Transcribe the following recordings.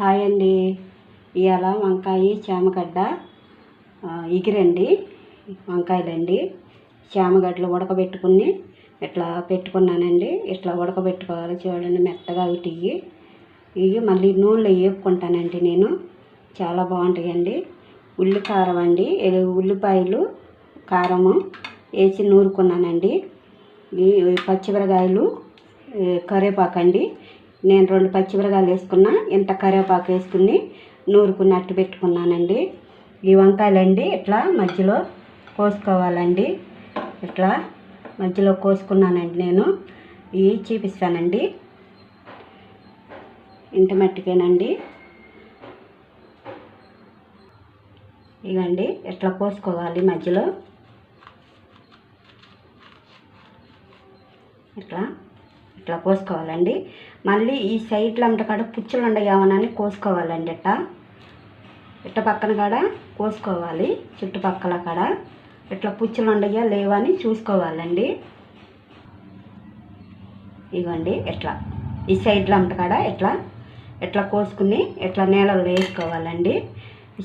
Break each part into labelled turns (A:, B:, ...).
A: Hi అండి. ఇవాళ వంకాయ చామగడ్డ ఎగిరండి. ఇగిరండి వంకాయలండి. చామగడ్డలు ఉడకబెట్టుకుని ఇట్లా పెట్టుకున్నానండి. ఇట్లా ఉడకబెట్టుకోవాలి చూడండి మెత్తగా ఇవి ఇవి మళ్ళీ నూనెలో వేపుకుంటానండి నేను. చాలా బాగుంటాయండి. ఉల్లి కారం అండి ఉల్లిపాయలు కారము వేసి నూరుకున్నానండి. ఈ పచ్చిమిరకాయలు ఈ కరివేపాకు అండి నేను రెండు పచ్చిమిరకాయలు వేసుకున్నా ఇంత కరివేపాకు వేసుకుని నూరుకున్నట్టు పెట్టుకున్నానండి. ఈ వంకాయలండి ఇట్లా మధ్యలో కోసుకోవాలండి. ఇట్లా మధ్యలో కోసుకున్నానండి నేను. ఇవి చూపిస్తానండి. ఇంటి మట్టికేనండి. ఇవండి ఇట్లా కోసుకోవాలి మధ్యలో. ఇట్లా ఇట్లా కోసుకోవాలండి. మళ్ళీ ఈ సైడ్లో అంట కాడ పుచ్చులు ఉండయావనని కోసుకోవాలండి ఇట్ట ఇట్ట పక్కన కాడ కోసుకోవాలి. చుట్టుపక్కల కాడ ఇట్లా పుచ్చులు ఉండయా లేవని చూసుకోవాలండి. ఇగోండి ఇట్లా ఈ సైడ్లో అంట కాడ ఇట్లా ఇట్లా కోసుకుని ఇట్లా నీళ్ళలో వేసుకోవాలండి. ఈ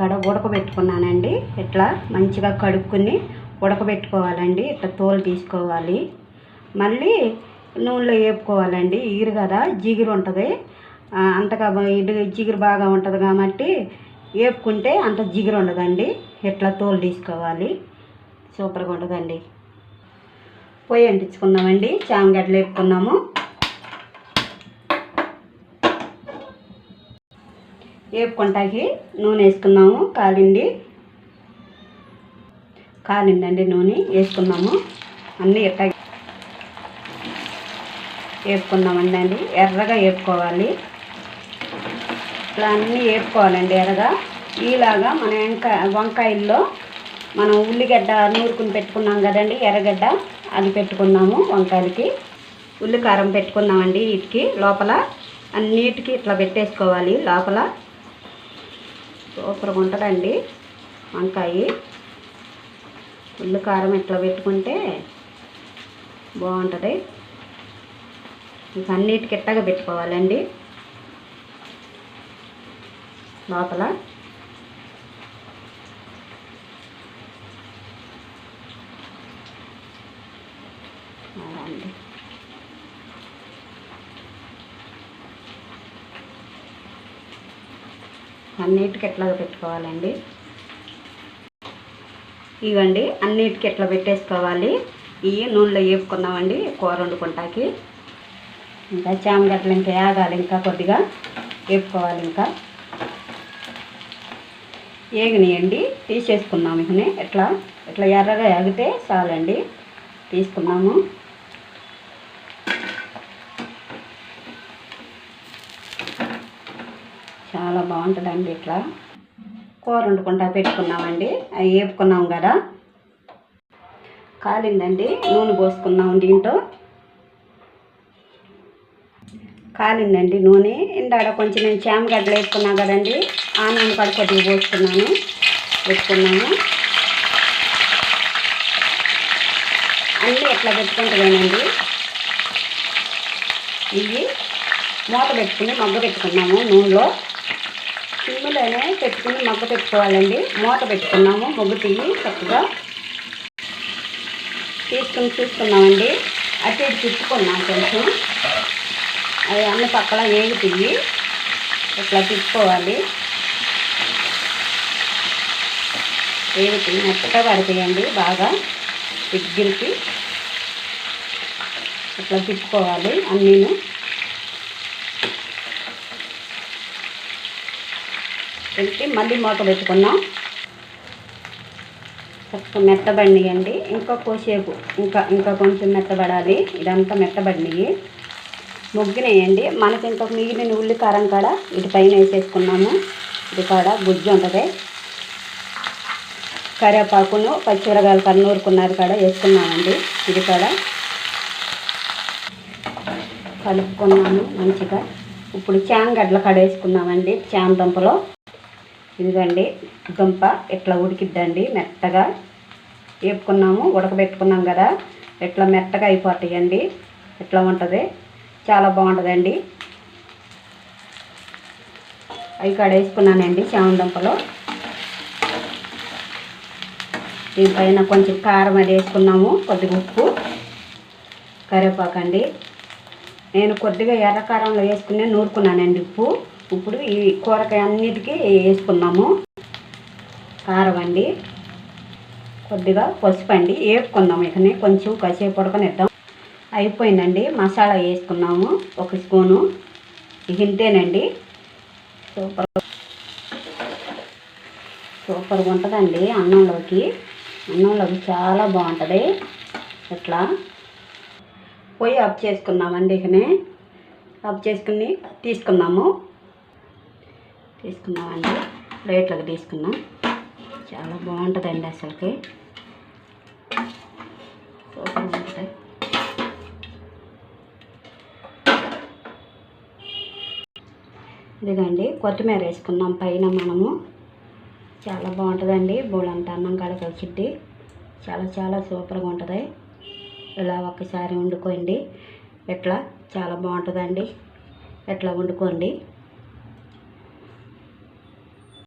A: కాడ ఉడకబెట్టుకున్నానండి. ఇట్లా మంచిగా కడుక్కుని ఉడకబెట్టుకోవాలండి. ఇట్లా తోలు తీసుకోవాలి. మళ్ళీ నూనెలో వేపుకోవాలండి. ఈరు కదా జిగురు ఉంటుంది. అంతగా జిగురు బాగా ఉంటుంది కాబట్టి వేపుకుంటే అంత జిగురు ఉండదండి. ఇట్లా తోలు తీసుకోవాలి. సూపర్గా ఉంటుందండి. పొయ్యి అంటించుకున్నామండి చామగడ్డలు వేపుకున్నాము. వేపుకుంటాకి నూనె వేసుకున్నాము కాలిండి. కాలిందండి నూనె వేసుకున్నాము. అన్నీ ఎట్ట వేపుకున్నామండి అండి. ఎర్రగా వేపుకోవాలి ఇట్లా అన్నీ వేపుకోవాలండి ఎర్రగా. ఈలాగా మన వెంకాయ వంకాయల్లో మనం ఉల్లిగడ్డ నూరుకుని పెట్టుకున్నాం కదండి ఎర్రగడ్డ అది పెట్టుకున్నాము వంకాయలకి. ఉల్లి కారం పెట్టుకున్నామండి వీటికి లోపల. అన్నిటికి ఇట్లా పెట్టేసుకోవాలి లోపల. సూపర్గా ఉంటుందండి వంకాయ. ఉల్లి కారం ఇట్లా పెట్టుకుంటే బాగుంటుంది. ఇంకా అన్నిటికి ఇట్టగా పెట్టుకోవాలండి. లోపల. అండి అన్నిటికి ఎట్లా పెట్టుకోవాలండి. ఇవ్వండి అన్నిటికి ఎట్లా పెట్టేసుకోవాలి? ఇవి నూనెలో వేపుకున్నామండి కూర వండుకుంటాకి. ఇంకా చామగడ్డలు ఇంకా వేగాలి ఇంకా కొద్దిగా వేపుకోవాలి ఇంకా. ఏగినాయండి తీసేసుకున్నాము ఇకనే. ఇట్లా ఇట్లా ఎర్రగా ఎగితే చాలండి. తీసుకున్నాము. చాలా బాగుంటుందండి ఇట్లా. కూర వండుకుంటా పెట్టుకున్నామండి. అవి వేపుకున్నాం కదా. కాలిందండి. నూనె పోసుకున్నాం దీంట్లో కాలిందండి నూనె. ఇందాడ కొంచెం నేను చామగడ్డలు వేసుకున్నా కదండి ఆ నూనె కూడా కొద్దిగా పోసుకున్నాను. పెట్టుకున్నాము అన్నీ ఎట్లా పెట్టుకుంటున్నానండి? ఇవి మూత పెట్టుకుని మగ్గ పెట్టుకున్నాము నూనెలో. సిమ్లోనే పెట్టుకుని మగ్గ పెట్టుకోవాలండి. మూత పెట్టుకున్నాము మొగ్గు తీయి చక్కగా తీసుకుని చూసుకున్నామండి. అటు ఇటు తిప్పుకున్నాం కొంచెం. అవి అన్ని పక్కన ఏగి ఇట్లా తిప్పుకోవాలి. ఏగి మెత్తగా పడిపోయండి బాగా దగ్గరికి. ఇట్లా తిప్పుకోవాలి అన్నీను. పెట్టి మళ్ళీ మూత పెట్టుకున్నాం. చక్కగా మెత్తబడినాయండి. ఇంకా కోసేపు ఇంకా ఇంకా కొంచెం మెత్తబడాలి. ఇదంతా మెత్తబడినాయి. మొగ్గినాయండి. మనకి ఇంకొక మిగిలిన ఉల్లి కారం కాడ ఇటు పైన వేసేసుకున్నాము. ఇది కాడ గుజ్జు ఉంటుంది. కరివేపాకును పచ్చిమిరకాయలు కన్నూరుకున్నారు కాడ వేసుకున్నామండి. ఇది కాడ కలుపుకున్నాము మంచిగా. ఇప్పుడు చాంగడ్ల కాడ వేసుకున్నామండి చామ దుంపలో. ఇదిగండి దుంప ఇట్లా ఉడికిద్దండి మెత్తగా వేపుకున్నాము ఉడకబెట్టుకున్నాం కదా. ఇట్లా మెత్తగా అయిపోతాయండి ఇట్లా ఉంటుంది? చాలా బాగుంటుందండి. అవి కడేసుకున్నానండి వేసుకున్నానండి చామందుంపలు దీనిపైన కొంచెం కారం అది వేసుకున్నాము కొద్దిగా ఉప్పు కరివేపాకు అండి నేను కొద్దిగా ఎర్ర కారంలో వేసుకునే నూరుకున్నానండి ఉప్పు. ఇప్పుడు ఈ కూరగాయ అన్నిటికీ వేసుకున్నాము. కారం అండి. కొద్దిగా పసుపు అండి వేపుకుందాం ఇకనే కొంచెం కాసేపు ఉడకనిద్దాం. అయిపోయిందండి. మసాలా వేసుకున్నాము. ఒక స్పూను. ఇంతేనండి. సూపర్. సూపర్గా ఉంటుందండి అన్నంలోకి. అన్నంలోకి చాలా బాగుంటుంది. ఇట్లా పొయ్యి ఆఫ్ చేసుకున్నామండి ఇకనే. ఆఫ్ చేసుకుని తీసుకున్నాము తీసుకున్నామండి ప్లేట్లకు తీసుకున్నాం చాలా బాగుంటుందండి అసలుకి. సూపర్ ఉంటుంది. ఇదిగండి కొత్తిమీర వేసుకున్నాం పైన మనము చాలా బాగుంటుందండి. బోళంత అన్నం కాడ చాలా చాలా సూపర్గా ఉంటుంది. ఇలా ఒక్కసారి వండుకోండి. ఇట్లా చాలా బాగుంటుందండి. ఇట్లా వండుకోండి?